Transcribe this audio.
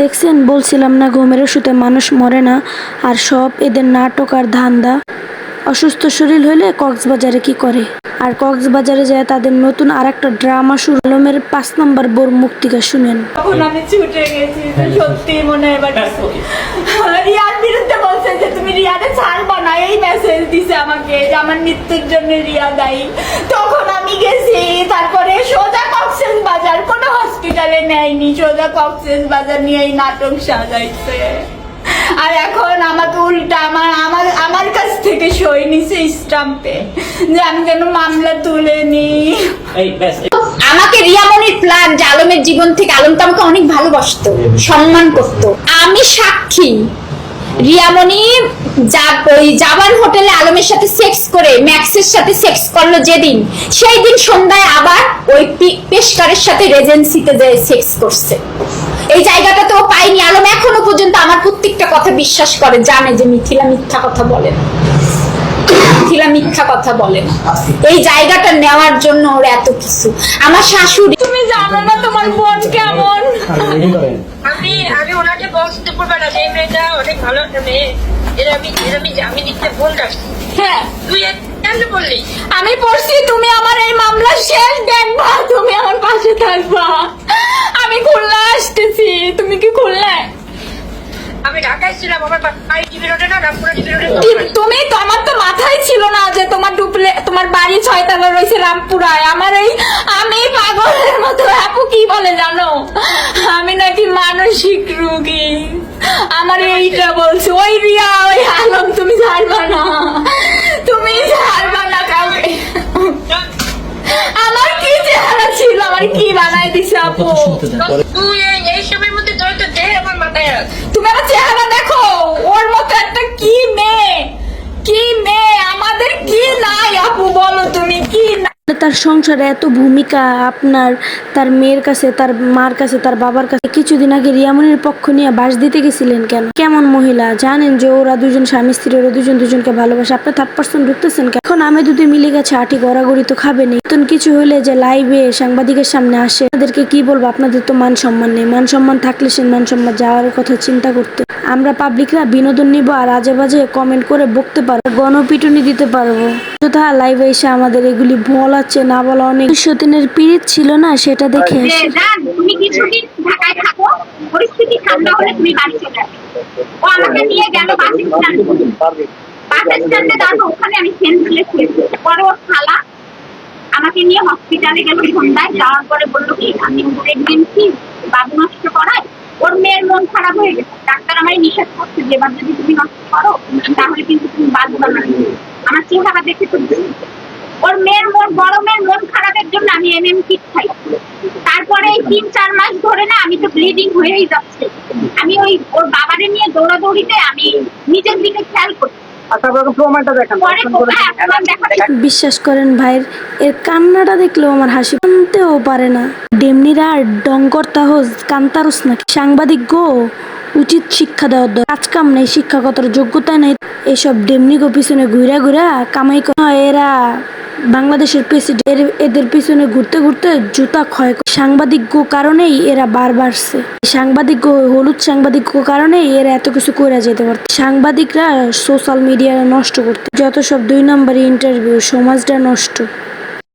দেখছেন? বলছিলাম না ঘুমের ওষুধে মানুষ মরে না আর সব এদের নাটক আর ধান্দা। অসুস্থ শরীর হলে কক্সবাজারে কি করে? আর কক্সবাজারে যায় তাদের নতুন আর একটা ড্রামা শুরু আলমের পাঁচ নম্বর বোর মুক্তিকা শুনেন। তখন আমি ছুটে গেছি সত্যি মনে হয় এবার বিরুদ্ধে বলছে যে তুমি রিয়াকে মেসেজ দিছে আমাকে যে আমার মৃত্যুর জন্য রিয়া দায়ী। তখন আমি গেছি তারপরে সোজা কক্সেস বাজার। কোনো হসপিটালে নেয়নি সোজা কক্সেস বাজার নিয়ে এই নাটক সাজাইছে। আর এখন আমাকে উল্টা আমার আমার আমার কাছ থেকে সই নিছে স্টাম্পে যে আমি যেন মামলা তুলে নিই। এই আমাকে রিয়ামনির প্ল্যান যে আলমের জীবন থেকে আলম তো আমাকে অনেক ভালোবাসতো সম্মান করত। আমি সাক্ষী। রিয়ামণি ওই জাবান হোটেলে আলমের সাথে সেক্স করে, ম্যাক্সের সাথে সেক্স করল যেদিন। সেই দিন সন্ধ্যায় আবার ওই পেশকারের সাথে রেজেন্সিতে যে সেক্স করছে। এই জায়গাটা তো পাইনি আলম এখনও পর্যন্ত আমার প্রত্যেকটা কথা বিশ্বাস করে। জানে যে মিথিলা মিথ্যা কথা বলে মিথিলা মিথ্যা কথা বলে এই জায়গাটা নেওয়ার জন্য ওর এত কিছু। আমার শাশুড়ি তুমি জানো না তোমার বোন কেমন? আমি আমি ওনাকে বক্স দিতে পারব না যে মেয়েটা অনেক ভালো একটা মেয়ে এটা আমি এটা আমি আমি নিতে ভুল রাখছি। হ্যাঁ। তুই কেন বললি? আমি পড়ছি তুমি আমার এই মামলা শেষ দেখবা তুমি আমার পাশে থাকবা। আমি খুলনা আসতেছি তুমি কি খুলনায় আমি ঢাকায় ছিলাম আমার বাড়ি রোডে না রামপুরা রোডে তুমি তো আমার তো মাথায় ছিল না যে তোমার ডুপ্লে তোমার বাড়ি ছয়তলা রয়েছে রামপুরায়। আমার এই আমি পাগলের মতো আপু কি বলে জানো? মানসিক রোগী। আমার এইটা বলছে ওই রিয়া ওই আলম তুমি ছাড়বা না। তুমি ছাড়বা না কাউকে। আমার কি চেহারা ছিল আমার কি বানায় দিছে আপু? তুই এই সময়ের মধ্যে তোর তো দেহ আমার মাথায় তুমি আমার চেহারা দেখো ওর মতো একটা কি মেয়ে কি মেয়ে আমাদের কি নাই আপু বলো তুমি কি নাই তার সংসারে এত ভূমিকা, আপনার, তার মেয়ের কাছে, তার মার কাছে, তার বাবার কাছে, কিছুদিন আগে রিয়ামনির পক্ষ নিয়ে বাস দিতে গেছিলেন কেন? কেমন মহিলা? জানেন যে ওরা দুজন স্বামী স্ত্রী, ওরা দুজন দুজনকে ভালোবাসে। আপনি থার্ড পার্সন ঢুকতেছেন কেন? এখন আমি দুটো মিলে গেছে, আটি গড়াগড়ি তো খাবে নেই নতুন কিছু হলে যে লাইভে সাংবাদিকের সামনে আসে, তাদেরকে কি বলব? আপনাদের তো মান সম্মান নেই। মান সম্মান থাকলে সে মান সম্মান যাওয়ার কথা চিন্তা করতে। আমরা পাবলিকরা বিনোদন নিব আর আজে বাজে কমেন্ট করে বকতে পারব, গণপিটুনি দিতে পারব। যথা লাইভে এসে আমাদের এগুলি বলাচ্ছে না বলা অনেক। সতীনের পিরিত ছিল না সেটা দেখে তুমি কিছুদিন ঢাকায় থাকো পরিস্থিতি ঠান্ডা হলে তুমি বাড়ি চলে ও আমাকে নিয়ে গেল বাস স্ট্যান্ড। বাস স্ট্যান্ডে দাঁড়ো ওখানে আমি সেন্ট খুলে শুয়েছি। পরে ওর খালা আমাকে নিয়ে হসপিটালে গেল সন্ধ্যায়। যাওয়ার পরে বলল কি আমি প্রেগনেন্সি বাবু নষ্ট করায়? ওর মেয়ের মন খারাপ হয়ে গেছে। ডাক্তার আমায় নিষেধ করছে যে এবার যদি তুমি নষ্ট করো তাহলে কিন্তু তুমি বাদ আমার চেহারা দেখে তো ওর মেয়ের মন মেয়ের মন খারাপের জন্য আমি এমএম কিট খাই। তারপরে এই তিন চার মাস ধরে না আমি তো ব্লিডিং হয়েই যাচ্ছে। আমি ওই ওর বাবারে নিয়ে দৌড়াদৌড়িতে আমি নিজের দিকে খেয়াল করছি পরে হ্যাঁ, বিশ্বাস করেন ভাইয়ের এর কান্নাটা দেখলেও আমার হাসি কানতেও পারে না। ডেমনিরা আর ডঙ্কর তাহস কান্তারুস নাকি? সাংবাদিক গো। উচিত শিক্ষা দেওয়ার দরকার। কাজ কাম নেই শিক্ষাগত যোগ্যতা নেই। এসব ডেমনি গো পিছনে ঘুরা ঘুরা কামাই এরা বাংলাদেশের প্রেসিডেন্ট এদের পিছনে ঘুরতে ঘুরতে জুতা ক্ষয়। সাংবাদিক কারণেই এরা বার বাড়ছে। সাংবাদিক হলুদ সাংবাদিক কারণেই এরা এত কিছু করে যেতে পারত। সাংবাদিকরা সোশ্যাল মিডিয়া নষ্ট করতে। যত সব দুই নম্বরই ইন্টারভিউ সমাজটা নষ্ট।